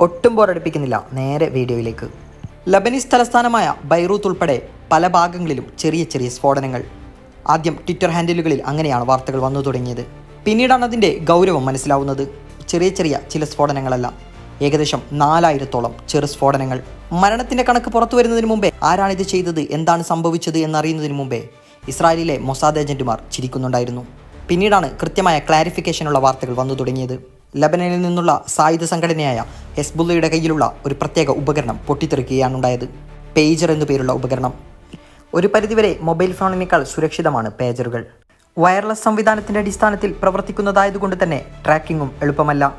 ഒട്ടും ബോറടിപ്പിക്കുന്നില്ല. നേരെ വീഡിയോയിലേക്ക്. ലബനീസ് തലസ്ഥാനമായ ബൈറൂത്ത് ഉൾപ്പെടെ പല ഭാഗങ്ങളിലും ചെറിയ ചെറിയ സ്ഫോടനങ്ങൾ. ആദ്യം ട്വിറ്റർ ഹാൻഡിലുകളിൽ അങ്ങനെയാണ് വാർത്തകൾ വന്നു തുടങ്ങിയത്. പിന്നീടാണ് അതിന്റെ ഗൗരവം മനസ്സിലാവുന്നത്. ചെറിയ ചെറിയ ചില സ്ഫോടനങ്ങളല്ല. ഏകദേശം നാലായിരത്തോളം ചെറു സ്ഫോടനങ്ങൾ. മരണത്തിന്റെ കണക്ക് പുറത്തു വരുന്നതിന് മുമ്പേ ആരാണിത് ചെയ്തത്? എന്താണ് സംഭവിച്ചത് എന്നറിയുന്നതിന് മുമ്പേ ഇസ്രായേലിലെ മൊസാദ് ഏജന്റുമാർ ചിരിക്കുന്നുണ്ടായിരുന്നു. പിന്നീടാണ് കൃത്യമായ ക്ലാരിഫിക്കേഷനുള്ള വാർത്തകൾ വന്നു തുടങ്ങിയത്. ലബനനിൽ നിന്നുള്ള സായുധ സംഘടനയായ ഹെസ്ബുള്ളയുടെ കയ്യിലുള്ള ഒരു പ്രത്യേക ഉപകരണം പൊട്ടിത്തെറിക്കുകയാണുണ്ടായത്. പേജർ എന്നു പേരുള്ള ഉപകരണം. ഒരു പരിധിവരെ മൊബൈൽ ഫോണിനേക്കാൾ സുരക്ഷിതമാണ് പേജറുകൾ. വയർലെസ് സംവിധാനത്തിന്റെ അടിസ്ഥാനത്തിൽ പ്രവർത്തിക്കുന്നതായതുകൊണ്ട് തന്നെ ട്രാക്കിങ്ങും എളുപ്പമല്ല.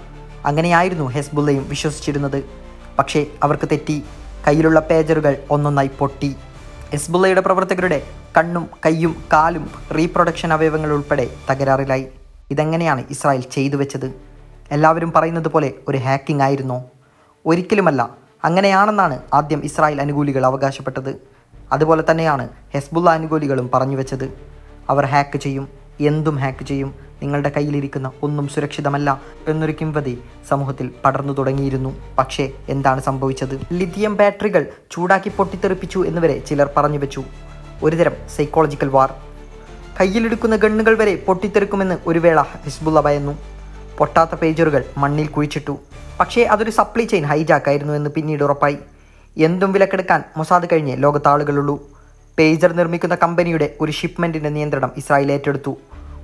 അങ്ങനെയായിരുന്നു ഹെസ്ബുള്ളയും വിശ്വസിച്ചിരുന്നത്. പക്ഷേ അവർക്ക് തെറ്റി. കയ്യിലുള്ള പേജറുകൾ ഒന്നൊന്നായി പൊട്ടി. ഹെസ്ബുള്ളയുടെ പ്രവർത്തകരുടെ കണ്ണും കൈയും കാലും റീപ്രൊഡക്ഷൻ അവയവങ്ങൾ ഉൾപ്പെടെ തകരാറിലായി. ഇതെങ്ങനെയാണ് ഇസ്രായേൽ ചെയ്തു വെച്ചത്? എല്ലാവരും പറയുന്നത് പോലെ ഒരു ഹാക്കിംഗ് ആയിരുന്നു. ഒരിക്കലുമല്ല. അങ്ങനെയാണെന്നാണ് ആദ്യം ഇസ്രായേൽ അനുകൂലികൾ അവകാശപ്പെട്ടത്. അതുപോലെ തന്നെയാണ് ഹെസ്ബുള്ള അനുകൂലികളും പറഞ്ഞു വെച്ചത്. അവർ ഹാക്ക് ചെയ്യും. എന്തും ഹാക്ക് ചെയ്യും. നിങ്ങളുടെ കയ്യിലിരിക്കുന്ന ഒന്നും സുരക്ഷിതമല്ല എന്നൊരു കിംവതി സമൂഹത്തിൽ പടർന്നു തുടങ്ങിയിരുന്നു. പക്ഷേ എന്താണ് സംഭവിച്ചത്? ലിഥിയം ബാറ്ററികൾ ചൂടാക്കി പൊട്ടിത്തെറിപ്പിച്ചു എന്നുവരെ ചിലർ പറഞ്ഞു വെച്ചു. ഒരുതരം സൈക്കോളജിക്കൽ വാർ കയ്യിലെടുക്കുന്ന ഗണ്ണുകൾ വരെ പൊട്ടിത്തെറിക്കുമെന്ന് ഒരു വേള ഹിസ്ബുള്ള ഭയന്നു. പൊട്ടാത്ത പേജറുകൾ മണ്ണിൽ കുഴിച്ചിട്ടു. പക്ഷേ അതൊരു സപ്ലൈ ചെയിൻ ഹൈജാക്ക് ആയിരുന്നു എന്ന് പിന്നീട് ഉറപ്പായി. എന്തും വിലക്കെടുക്കാൻ മൊസാദ് കഴിഞ്ഞ് ലോകത്താളുകളുള്ളൂ. പേജർ നിർമ്മിക്കുന്ന കമ്പനിയുടെ ഒരു ഷിപ്മെന്റിന്റെ നിയന്ത്രണം ഇസ്രായേൽ ഏറ്റെടുത്തു.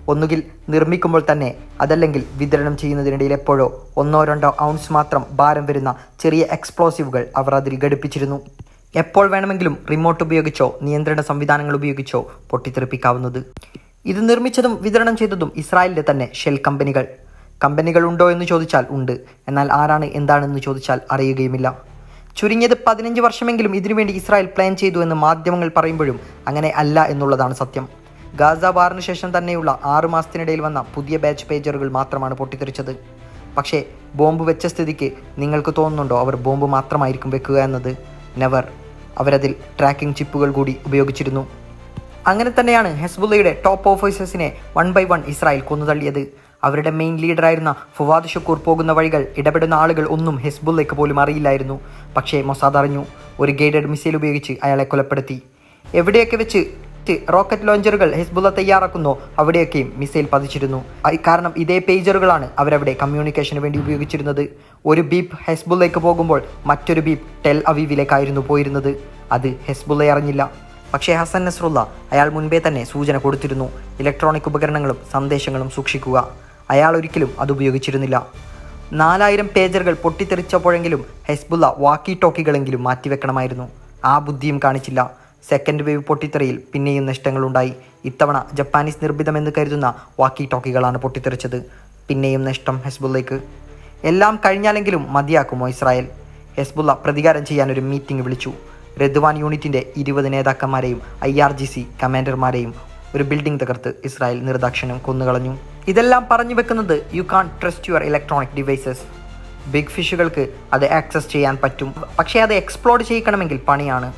ഒന്നുകിൽ നിർമ്മിക്കുമ്പോൾ തന്നെ അതല്ലെങ്കിൽ വിതരണം ചെയ്യുന്നതിനിടയിൽ എപ്പോഴോ ഒന്നോ രണ്ടോ ഔൺസ് മാത്രം ഭാരം വരുന്ന ചെറിയ എക്സ്പ്ലോസീവുകൾ അവർ അതിൽ ഘടിപ്പിച്ചിരുന്നു. എപ്പോൾ വേണമെങ്കിലും റിമോട്ട് ഉപയോഗിച്ചോ നിയന്ത്രണ സംവിധാനങ്ങൾ ഉപയോഗിച്ചോ പൊട്ടിത്തെറിപ്പിക്കാവുന്നത്. ഇത് നിർമ്മിച്ചതും വിതരണം ചെയ്തതും ഇസ്രായേലിന്റെ തന്നെ ഷെൽ കമ്പനികൾ കമ്പനികൾ ഉണ്ടോ എന്ന് ചോദിച്ചാൽ ഉണ്ട്. എന്നാൽ ആരാണ് എന്താണെന്ന് ചോദിച്ചാൽ അറിയുകയുമില്ല. ചുരുങ്ങിയത് പതിനഞ്ച് വർഷമെങ്കിലും ഇതിനുവേണ്ടി ഇസ്രായേൽ പ്ലാൻ ചെയ്തു എന്ന് മാധ്യമങ്ങൾ പറയുമ്പോഴും അങ്ങനെ അല്ല എന്നുള്ളതാണ് സത്യം. ഗാസ വാറിന് ശേഷം തന്നെയുള്ള ആറു മാസത്തിനിടയിൽ വന്ന പുതിയ ബാച്ച് പേജറുകൾ മാത്രമാണ് പൊട്ടിത്തെറിച്ചത്. പക്ഷേ ബോംബ് വെച്ച സ്ഥിതിക്ക് നിങ്ങൾക്ക് തോന്നുന്നുണ്ടോ അവർ ബോംബ് മാത്രമായിരിക്കും വെക്കുക എന്നത്? നെവർ അവരതിൽ ട്രാക്കിംഗ് ചിപ്പുകൾ കൂടി ഉപയോഗിച്ചിരുന്നു. അങ്ങനെ തന്നെയാണ് ഹെസ്ബുള്ളയുടെ ടോപ്പ് ഓഫീസേഴ്സിനെ വൺ ബൈ വൺ ഇസ്രായേൽ കൊന്നുതള്ളിയത്. അവരുടെ മെയിൻ ലീഡറായിരുന്ന ഫുവാദ് ഷുക്കൂർ പോകുന്ന വഴികൾ ഇടപെടുന്ന ആളുകൾ ഒന്നും ഹെസ്ബുള്ളയ്ക്ക് പോലും അറിയില്ലായിരുന്നു. പക്ഷേ മൊസാദ് അറിഞ്ഞു ഒരു ഗൈഡഡ് മിസൈൽ ഉപയോഗിച്ച് അയാളെ കൊലപ്പെടുത്തി. എവിടെയൊക്കെ വെച്ച് റോക്കറ്റ് ലോഞ്ചറുകൾ ഹെസ്ബുള്ള തയ്യാറാക്കുന്നോ അവിടെയൊക്കെയും മിസൈൽ പതിച്ചിരുന്നു. കാരണം ഇതേ പേജറുകളാണ് അവരവിടെ കമ്മ്യൂണിക്കേഷന് വേണ്ടി ഉപയോഗിച്ചിരുന്നത്. ഒരു ബീപ്പ് ഹെസ്ബുള്ളയ്ക്ക് പോകുമ്പോൾ മറ്റൊരു ബീപ്പ് ടെൽ അവീവിലേക്കായിരുന്നു പോയിരുന്നത്. അത് ഹെസ്ബുള്ള അറിഞ്ഞില്ല. പക്ഷേ ഹസൻ നസ്രുള്ള അയാൾ മുൻപേ തന്നെ സൂചന കൊടുത്തിരുന്നു. ഇലക്ട്രോണിക് ഉപകരണങ്ങളും സന്ദേശങ്ങളും സൂക്ഷിക്കുക. അയാൾ ഒരിക്കലും അത് ഉപയോഗിച്ചിരുന്നില്ല നാലായിരം പേജറുകൾ പൊട്ടിത്തെറിച്ചപ്പോഴെങ്കിലും ഹെസ്ബുള്ള വാക്കി ടോക്കികളെങ്കിലും മാറ്റിവെക്കണമായിരുന്നു. ആ ബുദ്ധിയും കാണിച്ചില്ല. സെക്കൻഡ് വേവ് പൊട്ടിത്തെറിയിൽ പിന്നെയും നഷ്ടങ്ങളുണ്ടായി. ഇത്തവണ ജപ്പാനീസ് നിർമ്മിതമെന്ന് കരുതുന്ന വാക്കി ടോക്കികളാണ് പൊട്ടിത്തെറിച്ചത്. പിന്നെയും നഷ്ടം ഹെസ്ബുള്ളയ്ക്ക്. എല്ലാം കഴിഞ്ഞാലെങ്കിലും മതിയാക്കുമോ ഇസ്രായേൽ? ഹെസ്ബുള്ള പ്രതികാരം ചെയ്യാൻ ഒരു മീറ്റിംഗ് വിളിച്ചു. റെദ്വാൻ യൂണിറ്റിന്റെ ഇരുപത് നേതാക്കന്മാരെയും ഐ ആർ ജി സി കമാൻഡർമാരെയും ഒരു ബിൽഡിംഗ് തകർത്ത് ഇസ്രായേൽ നിർദാക്ഷിണ്യം കൊന്നുകളഞ്ഞു. ഇതെല്ലാം പറഞ്ഞു വെക്കുന്നത് you can't trust your electronic devices big ഫിഷുകൾക്ക് അത് ആക്സസ് ചെയ്യാൻ പറ്റും. പക്ഷേ അത് എക്സ്പ്ലോഡ് ചെയ്യിക്കണമെങ്കിൽ പണിയാണ്.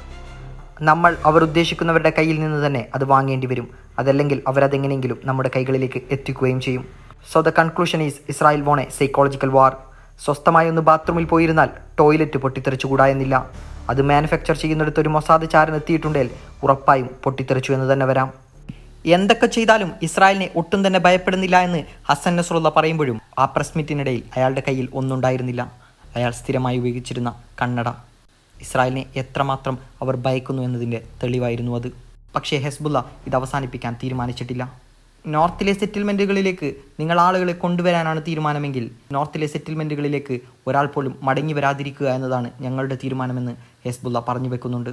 നമ്മൾ അവർ ഉദ്ദേശിക്കുന്നവരുടെ കയ്യിൽ നിന്ന് തന്നെ അത് വാങ്ങേണ്ടി വരും. അതല്ലെങ്കിൽ അവരതെങ്ങനെയെങ്കിലും നമ്മുടെ കൈകളിലേക്ക് എത്തിക്കുകയും ചെയ്യും. So the conclusion is Israel won a psychological war സ്വസ്ഥമായി ഒന്ന് ബാത്റൂമിൽ പോയിരുന്നാൽ ടോയ്ലറ്റ് പൊട്ടിത്തെറിച്ചുകൂടാ എന്നില്ല. അത് മാനുഫാക്ചർ ചെയ്യുന്നിടത്ത് ഒരു മൊസാദ് ചാരൻ എത്തിയിട്ടുണ്ടെങ്കിൽ ഉറപ്പായും പൊട്ടിത്തെറിച്ചു എന്ന് തന്നെ വരാം. എന്തൊക്കെ ചെയ്താലും ഇസ്രായേലിനെ ഒട്ടും തന്നെ ഭയപ്പെടുന്നില്ല എന്ന് ഹസൻ നസ്രുള്ള പറയുമ്പോഴും ആ പ്രസ് മീറ്റിനിടയിൽ അയാളുടെ കയ്യിൽ ഒന്നുണ്ടായിരുന്നില്ല. അയാൾ സ്ഥിരമായി ഉപയോഗിച്ചിരുന്ന കണ്ണട. ഇസ്രായേലിനെ എത്രമാത്രം അവർ ഭയക്കുന്നു എന്നതിന്റെ തെളിവായിരുന്നു അത്. പക്ഷേ ഹെസ്ബുള്ള ഇത് അവസാനിപ്പിക്കാൻ തീരുമാനിച്ചിട്ടില്ല. നോർത്തിലെ സെറ്റിൽമെന്റുകളിലേക്ക് നിങ്ങൾ ആളുകളെ കൊണ്ടുവരാനാണ് തീരുമാനമെങ്കിൽ നോർത്തിലെ സെറ്റിൽമെന്റുകളിലേക്ക് ഒരാൾ പോലും മടങ്ങി വരാതിരിക്കുക എന്നതാണ് ഞങ്ങളുടെ തീരുമാനമെന്ന് ഹെസ്ബുള്ള പറഞ്ഞു വെക്കുന്നുണ്ട്.